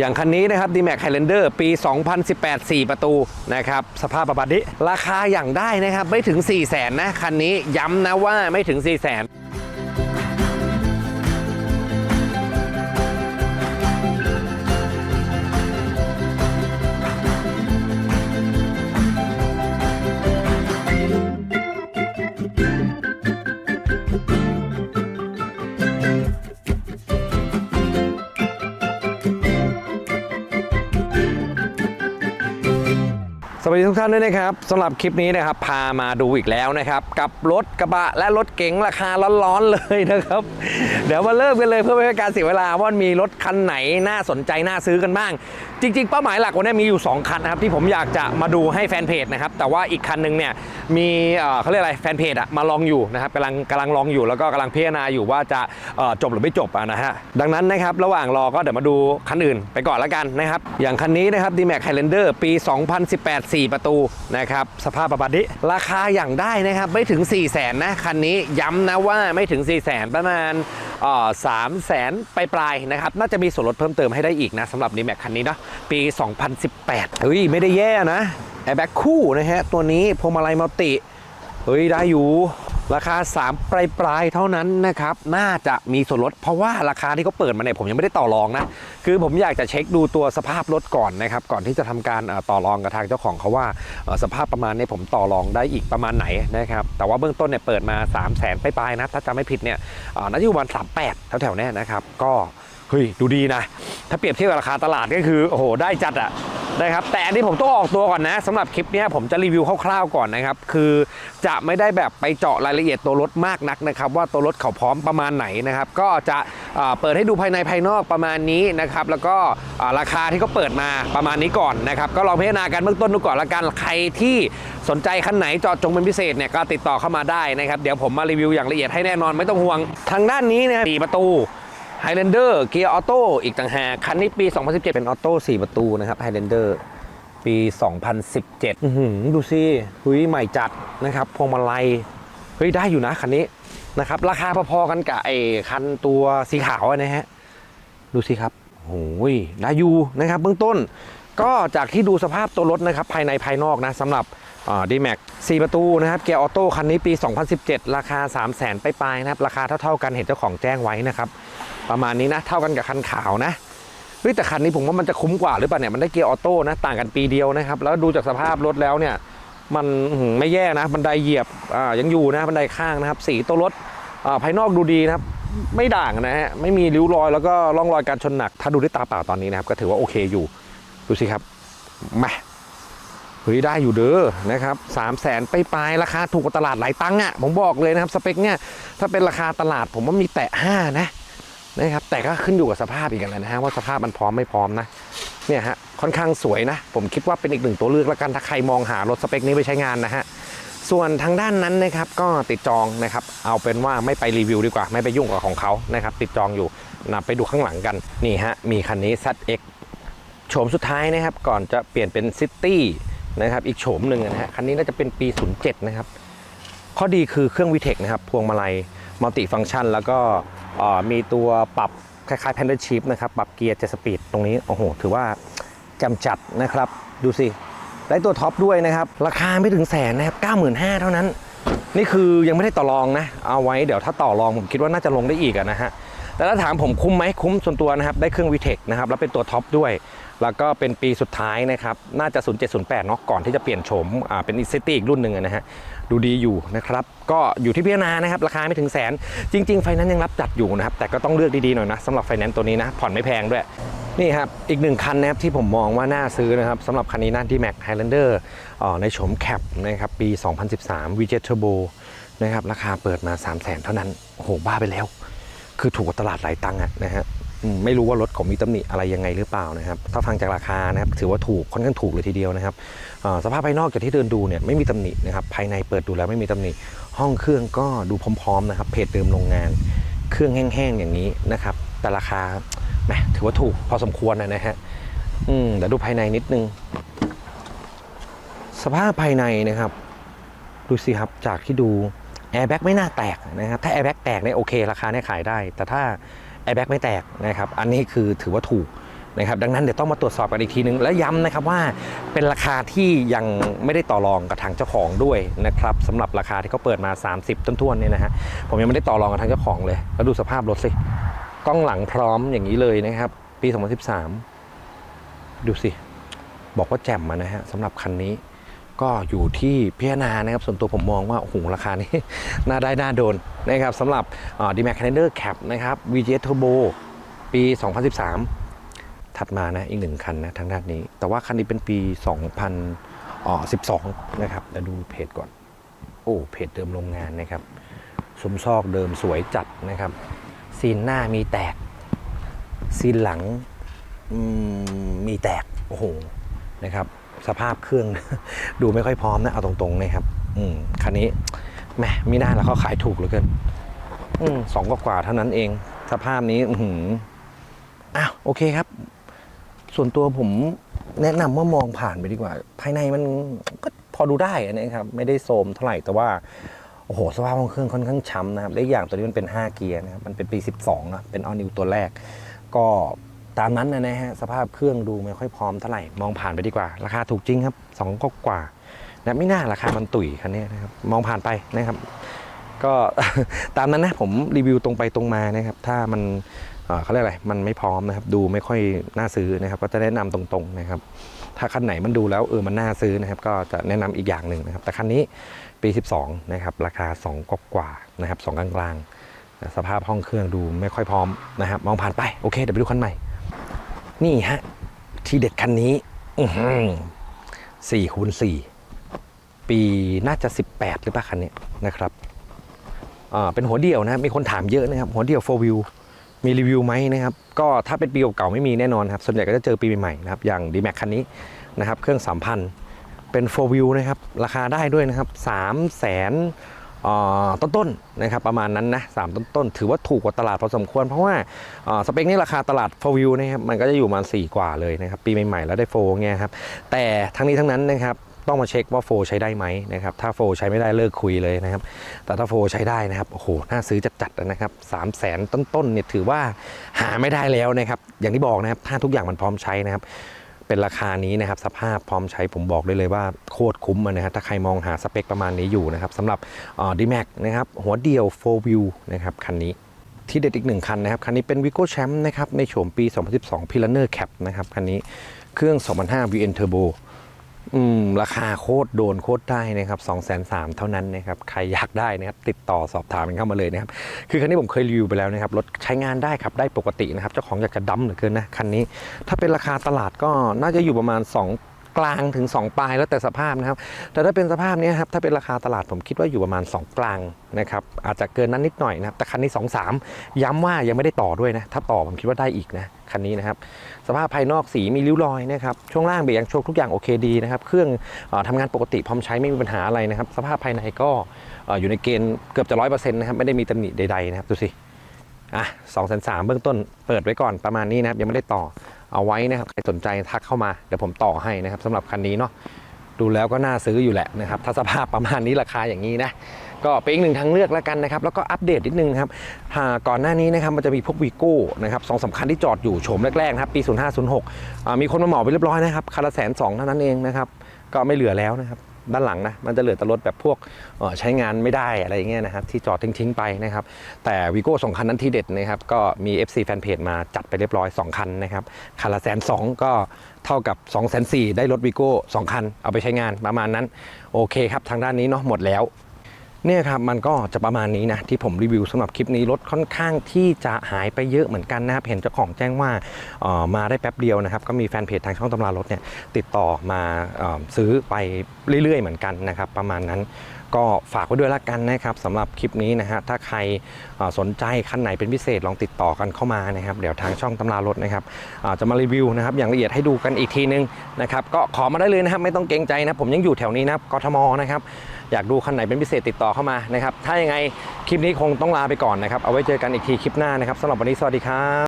อย่างคันนี้นะครับ D-Max Highlander ปี 2018 4 ประตูนะครับสภาพประมาณนี้ราคาอย่างได้นะครับไม่ถึง 4 0 0แสนนะคันนี้ย้ำนะว่าไม่ถึง 4 0 0แสน ดีทุกท่านด้วยนะครับสำหรับคลิปนี้นะครับ พามาดูอีกแล้วนะครับ กับรถกระบะและรถเก๋งราคาร้อนๆเลยนะครับ เดี๋ยวมาเริ่มกันเลยเพื่อไม่ให้การเสียเวลาว่ามีรถคันไหนน่าสนใจน่าซื้อกันบ้าง จริง ๆ เป้าหมายหลักวันนี้มีอยู่ 2 คันนะครับ ที่ผมอยากจะมาดูให้แฟนเพจนะครับ แต่ว่าอีกคันหนึงเนี่ยมีเอ่อเขาเรียกอะไรแฟนเพจอะมาลองอยู่นะครับกำลังกำลังลองอยู่แล้วก็กำลังพิจารณาอยู่ว่าจะจบหรือไม่จบอะนะฮะดังนั้นนะครับระหว่างรอก็เดี๋ยวมาดูคันอื่นไปก่อนแล้วกันนะครับอย่างคันนี้นะครับ D-Max Highlander ปี 2018 4ประตูนะครับสภาพประมาณนี้ราคาอย่างได้นะครับไม่ถึง 4 0 0แสนนะคันนี้ย้ำนะว่าไม่ถึง 4 0 0แสนประมาณสามแสนปลายๆนะครับน่าจะมีส่วนลดเพิ่มเติมให้ได้อีกนะสำหรับนีแม็กคันนี้เนาะปี 2018เฮ้ยไม่ได้แย่นะแอร์แบ็คคู่นะฮะตัวนี้พวงมาลัยมัลติเฮ้ยได้อยู่ ราคา 3 ปลายปลายๆเท่านั้นนะครับ น่าจะมีส่วนลด เพราะว่าราคาที่เขาเปิดมาเนี่ยผมยังไม่ได้ต่อรองนะ คือผมอยากจะเช็คดูตัวสภาพรถก่อนนะครับ ก่อนที่จะทำการต่อรองกับทางเจ้าของเขาว่าสภาพประมาณนี้ผมต่อรองได้อีกประมาณไหนนะครับ แต่ว่าเบื้องต้นเนี่ยเปิดมา 3 0 0แสนปลายๆนะ ถ้าจำไม่ผิดเนี่ยน่าจะอยู่ประมาณสามแถวๆนี้นะครับ ก็ เฮ้ยดูดีนะ ถ้าเปรียบเทียบกับราคาตลาดก็คือโอ้โหได้จัดอะนะครับแต่อันนี้ผมต้องออกตัวก่อนนะสำหรับคลิปนี้ผมจะรีวิวคร่าวๆก่อนนะครับ คือจะไม่ได้แบบไปเจาะรายละเอียดตัวรถมากนักนะครับ ว่าตัวรถเขาพร้อมประมาณไหนนะครับ ก็จะเปิดให้ดูภายในภายนอกประมาณนี้นะครับ แล้วก็ราคาที่เขาเปิดมาประมาณนี้ก่อนนะครับ ก็ลองพิจารณากันเบื้องต้นดูก่อนละกันใครที่สนใจคันไหนเจาะจงเป็นพิเศษเนี่ยก็ติดต่อเข้ามาได้นะครับ เดี๋ยวผมมารีวิวอย่างละเอียดให้แน่นอนไม่ต้องห่วงทางด้านนี้นะครับสี่ประตู Highlander เกียร์ออโต้อีกต่างหากคันนี้ปี 2017 เป็นออโต้4ประตูนะครับ Highlander ปี 2017 อื้อหือดูสิหุยใหม่จัดนะครับพวงมาลัยเฮ้ยได้อยู่นะคันนี้นะครับราคาพอๆกันกับไอ้คันตัวสีขาวนะฮะดูสิครับโอ้ยได้อยู่นะครับเบื้องต้น ก็จากที่ดูสภาพตัวรถนะครับภายในภายนอกนะสำหรับ ดีแม็ก4ประตูนะครับเกียร์ออโต้คันนี้ปี 2017 ราคา 3 0 0 0 0 0ปลายๆนะครับ ราคาเท่าๆกันเห็นเจ้าของแจ้งไว้นะครับ ประมาณนี้นะเท่ากันกับคันขาวนะเฮ้ยแต่คันนี้ผมว่ามันจะคุ้มกว่าหรือเปล่าเนี่ยมันได้เกียร์ออโต้นะต่างกันปีเดียวนะครับ แล้วดูจากสภาพรถแล้วเนี่ย มันไม่แย่นะบันไดเหยียบอ่ายังอยู่นะบันไดข้างนะครับ สีตัวรถอ่าภายนอกดูดีนะครับ ไม่ด่างนะฮะไม่มีริ้วรอยแล้วก็ร่องรอยการชนหนัก ถ้าดูด้วยตาเปล่าตอนนี้นะครับ ก็ถือว่าโอเคอยู่ดูสิครับมา เฮ้ยได้อยู่เด้อนะครับสามแสนไปปลายราคาถูกกว่าตลาดหลายตังค์อะผมบอกเลยนะครับสเปคเนี่ยถ้าเป็นราคาตลาดผมว่ามีแตะห้านะนะครับแต่ก็ขึ้นอยู่กับสภาพอีกแล้วนะฮะว่าสภาพมันพร้อมไม่พร้อมนะเนี่ยฮะค่อนข้างสวยนะ ผมคิดว่าเป็นอีกหนึ่งตัวเลือกแล้วกันถ้าใครมองหารถสเปคนี้ไปใช้งานนะฮะส่วนทางด้านนั้นนะครับก็ติดจองนะครับเอาเป็นว่าไม่ไปรีวิวดีกว่า ไม่ไปยุ่งกับของเขานะครับติดจองอยู่นะไปดูข้างหลังกันนี่ฮะมีคันนี้ ZX โฉมสุดท้ายนะครับก่อนจะเปลี่ยนเป็นซิตี้ นะครับอีกโฉมหนึ่งนะฮะคันนี้น่าจะเป็นปี 07 นะครับ ข้อดีคือเครื่องวิเทคนะครับ พวงมาลัยมัลติฟัง c t ชัน แล้วก็มีตัวปรับคล้ายๆ p a n d a s Shift นะครับ ปรับเกียร์เจสปีดตรงนี้ โอ้โห ถือว่าจำจัดนะครับ ดูสิ ได้ตัวท็อปด้วยนะครับ ราคาไม่ถึงแสนนะครับ 95,000 เท่านั้น นี่คือยังไม่ได้ต่อรองนะ เอาไว้เดี๋ยวถ้าต่อรองผมคิดว่าน่าจะลงได้อีกนะฮะแต่ถ้าถามผมคุ้มไหมคุ้มส่วนตัวนะครับ ได้เครื่องวีเทคนะครับ แล้วเป็นตัวท็อปด้วย แล้วก็เป็นปีสุดท้ายนะครับ น่าจะ 0708 เนาะก่อนที่จะเปลี่ยนโฉมอ่าเป็นอีซิตี้อีกรุ่นหนึ่งนะฮะ ดูดีอยู่นะครับ ก็อยู่ที่พิจารณานะครับ ราคาไม่ถึงแสน จริง ๆ ไฟนั้นซ์ยังรับจัดอยู่นะครับ แต่ก็ต้องเลือกดี ๆ หน่อยนะสำหรับไฟแนนซ์ตัวนี้นะ ผ่อนไม่แพงด้วย นี่ครับ อีกหนึ่งคันนะครับที่ผมมองว่าน่าซื้อนะครับสำหรับคันนี้นะที่ Mac Highlander เอ่อในโฉมแคปนะครับปี 2013 VJ Turbo นะครับราคาเปิดมา 3 0 0 0 0 0 เท่านั้น โอ้โห บ้าไปแล้ว คือถูกกว่าตลาดหลายตังค์อะนะฮะ ไม่รู้ว่ารถของมีตำหนิอะไรยังไงหรือเปล่านะครับ ถ้าฟังจากราคานะครับถือว่าถูกค่อนข้างถูกเลยทีเดียวนะครับสภาพภายนอกจากที่เดินดูเนี่ยไม่มีตำหนินะครับภายในเปิดดูแล้วไม่มีตำหนิ ห้องเครื่องก็ดูพร้อมๆนะครับเพจเดิมโรงงาน เครื่องแห้งๆอย่างนี้นะครับ แต่ราคาแหมถือว่าถูกพอสมควรนะฮะอืมเดี๋ยวดูภายในนิดนึง สภาพภายในนะครับ ดูสิครับจากที่ดูแอร์แบ็กไม่น่าแตกนะครับถ้าแอร์แบ็กแตกเนี่ยโอเค ราคาเนี่ยขายได้ แต่ถ้า แอร์แบ็กไม่แตกนะครับ อันนี้คือถือว่าถูกนะครับ ดังนั้นเดี๋ยวต้องมาตรวจสอบกันอีกทีนึง และย้ำนะครับว่าเป็นราคาที่ยังไม่ได้ต่อรองกับทางเจ้าของด้วยนะครับสำหรับราคาที่เขาเปิดมา 30 ต้นทวนๆเนี่ยนะฮะผมยังไม่ได้ต่อรองกับทางเจ้าของเลย แล้วดูสภาพรถสิกล้องหลังพร้อมอย่างนี้เลยนะครับ ปี 2013 ดูสิ บอกว่าแจ่มมานะฮะสำหรับคันนี้ ก็อยู่ที่พิจารณานะครับ ส่วนตัวผมมองว่า โอ้โห ราคานี้ น่าได้น่าโดนนะครับสำหรับดีแม็กแคนเดอร์แคปนะครับ VGS Turbo ปี 2013 ถัดมานะอีกหนึ่งคันนะทางด้านนี้ แต่ว่าคันนี้เป็นปี 2012 นะครับเดี๋ยวดูเพจก่อน โอ้เพจเดิมโรงงานนะครับสมซอกเดิมสวยจัดนะครับซีนหน้ามีแตก ซีนหลังมมีแตก โอ้โหนะครับ สภาพเครื่อง ดูไม่ค่อยพร้อมนะเอาตรงๆนะครับ อืมคันนี้แหมมีหน้าแล้วเขาขายถูกเหลือเกินอืมสองกว่าๆเท่านั้นเอง สภาพนี้อือหืออ้าวโอเคครับ ส่วนตัวผมแนะนำว่ามองผ่านไปดีกว่า ภายในมันก็พอดูได้นะครับ ไม่ได้โทรมเท่าไหร่แต่ว่าโอ้โหสภาพของเครื่องค่อนข้างช้ำนะครับและอีกอย่างตัวนี้มันเป็น 5 เกียร์นะครับมันเป็นปี 12นะเป็นออนิวตัวแรก ก็ ตามนั้นนะฮะสภาพเครื่องดูไม่ค่อยพร้อมเท่าไหร่มองผ่านไปดีกว่า ราคาถูกจริงครับสองก็กว่านะไม่น่าราคามันตุ๋ยคันนี้นะครับมองผ่านไปนะครับ ก็ตามนั้นนะผมรีวิวตรงไปตรงมานะครับ ถ้ามันเขาเรียกอะไรมันไม่พร้อมนะครับ ดูไม่ค่อยน่าซื้อนะครับ ก็จะแนะนำตรงๆนะครับ ถ้าคันไหนมันดูแล้วเออมันน่าซื้อนะครับ ก็จะแนะนำอีกอย่างหนึ่งนะครับ แต่คันนี้ปี 12 นะครับ ราคา 2กกว่านะครับ2กลางๆสภาพห้องเครื่องดูไม่ค่อยพร้อมนะครับ มองผ่านไป โอเค เดี๋ยวไปดูคันใหม่ นี่ฮะ ที่เด็ดคันนี้สี่คูณสี่ปีน่าจะ 18 หรือเปล่าคันนี้นะครับเป็นหัวเดี่ยวนะครับ มีคนถามเยอะนะครับ หัวเดี่ยว 4 wheel มีรีวิวไหมนะครับ ก็ถ้าเป็นปีเก่าๆไม่มีแน่นอนครับ ส่วนใหญ่ก็จะเจอปีใหม่ๆนะครับ อย่าง d m a x คันนี้นะครับ เครื่อง 3,000 เป็น 4 wheel นะครับ ราคาได้ด้วยนะครับ3 0 0แสน ต้นๆนะครับประมาณนั้นนะ3ต้นๆ ถือว่าถูกกว่าตลาดพอสมควร เพราะว่าสเปคนี้ราคาตลาด4 wheel นะครับมันก็จะอยู่ประมาณ4กว่าเลยนะครับปีใหม่ๆแล้วได้4เงี้ยครับแต่ทั้งนี้ทั้งนั้นนะครับต้องมาเช็คว่าโฟใช้ได้ไหมนะครับถ้าโฟใช้ไม่ได้เลิกคุยเลยนะครับแต่ถ้าโฟใช้ได้นะครับโอ้โหน่าซื้อจัดๆนะครับสามแสนต้นๆเนี่ยถือว่าหาไม่ได้แล้วนะครับอย่างที่บอกนะครับถ้าทุกอย่างมันพร้อมใช้นะครับ เป็นราคานี้นะครับสภาพพร้อมใช้ผมบอกได้เลยว่าโคตรคุ้มอะนะครับถ้าใครมองหาสเปคประมาณนี้อยู่นะครับสำหรับดีแม็กนะครับหัวเดียว4 View นะครับคันนี้ที่เด็ดอีกหนึ่งคันนะครับ คันนี้เป็น Vigo Champ นะครับ ในโฉมปี 2012 p i l a n e r Cap นะครับ คันนี้เครื่อง 2005 VN Turbo อืมราคาโคตรโดนโคตรได้นะครับ2 3 0 0 0เท่านั้นนะครับ ใครอยากได้นะครับ ติดต่อสอบถามกันเข้ามาเลยนะครับ คือคันนี้ผมเคยรีวิวไปแล้วนะครับ รถใช้งานได้ขับ ได้ปกตินะครับ เจ้าของอยากจะดั้มเหลือเกินนะ คันนี้ ถ้าเป็นราคาตลาดก็น่าจะอยู่ประมาณ2 กลางถึง 2 ปลายแล้วแต่สภาพนะครับ แต่ถ้าเป็นสภาพนี้ครับถ้าเป็นราคาตลาดผมคิดว่าอยู่ประมาณ 2 กลางนะครับอาจจะเกินนั้นนิดหน่อยนะครับแต่คันนี้ 2 3 ย้ำว่ายังไม่ได้ต่อด้วยนะถ้าต่อผมคิดว่าได้อีกนะคันนี้นะครับสภาพภายนอกสีมีริ้วรอยนะครับช่วงล่างเบรกยังโชคทุกอย่างโอเคดีนะครับเครื่องออทำงานปกติพร้อมใช้ไม่มีปัญหาอะไรนะครับสภาพภายในก็เอ่ออยู่ในเกณฑ์เกือบจะร้อยเปอร์เซ็นต์นะครับไม่ได้มีตำหนิใดๆนะครับดูสิอะสองแสนสามเบื้องต้นเปิดไว้ก่อนประมาณนี้นะครับยังไม่ได้ต่อ เอาไว้นะครับใครสนใจทักเข้ามาเดี๋ยวผมต่อให้นะครับสำหรับคันนี้เนาะดูแล้วก็น่าซื้ออยู่แหละนะครับถ้าสภาพประมาณนี้ราคาอย่างนี้นะก็เป็นอีกหนึ่งทางเลือกแล้วกันนะครับแล้วก็อัปเดตนิดนึงครับอ่าก่อนหน้านี้นะครับมันจะมีพวกวีโก้นะครับสองสำคัญที่จอดอยู่โฉมแรกๆนะครับปี 0506อ่ามีคนมาเหมาไปเรียบร้อยนะครับคันละแสนสองเท่านั้นเองนะครับก็ไม่เหลือแล้วนะครับ ด้านหลังนะมันจะเหลือแต่รถแบบพวกใช้งานไม่ได้อะไรอย่างเงี้ยนะครับที่จอดทิ้งๆไปนะครับแต่วีโก้สองคันนั้นที่เด็ดนะครับก็มี FC แฟนเพจมาจัดไปเรียบร้อย 2 คันนะครับคันละแสนสองก็เท่ากับ2องแสนสี่ได้รถวีโก้สองคันเอาไปใช้งานประมาณนั้นโอเคครับทางด้านนี้เนาะหมดแล้ว เนี่ยครับมันก็จะประมาณนี้นะที่ผมรีวิวสำหรับคลิปนี้รถค่อนข้างที่จะหายไปเยอะเหมือนกันนะครับเห็นเจ้าของแจ้งว่าออมาได้แป๊บเดียวนะครับก็มีแฟนเพจทางช่องตำรารถเนี่ยติดต่อมาออซื้อไปเรื่อยๆเหมือนกันนะครับประมาณนั้นก็ฝากไว้ด้วยละกันนะครับสำหรับคลิปนี้นะฮะถ้าใครสนใจคันไหนเป็นพิเศษลองติดต่อกันเข้ามานะครับ เดี๋ยวทางช่องตำรารถนะครับจะมารีวิวนะครับอย่างละเอียดให้ดูกันอีกทีนึงนะครับก็ขอมาได้เลยนะครับไม่ต้องเกรงใจนะผมยังอยู่แถวนี้นะครับกทมนะครับ อยากดูคันไหนเป็นพิเศษติดต่อเข้ามานะครับ ถ้ายังไงคลิปนี้คงต้องลาไปก่อนนะครับ เอาไว้เจอกันอีกทีคลิปหน้านะครับสำหรับวันนี้สวัสดีครับ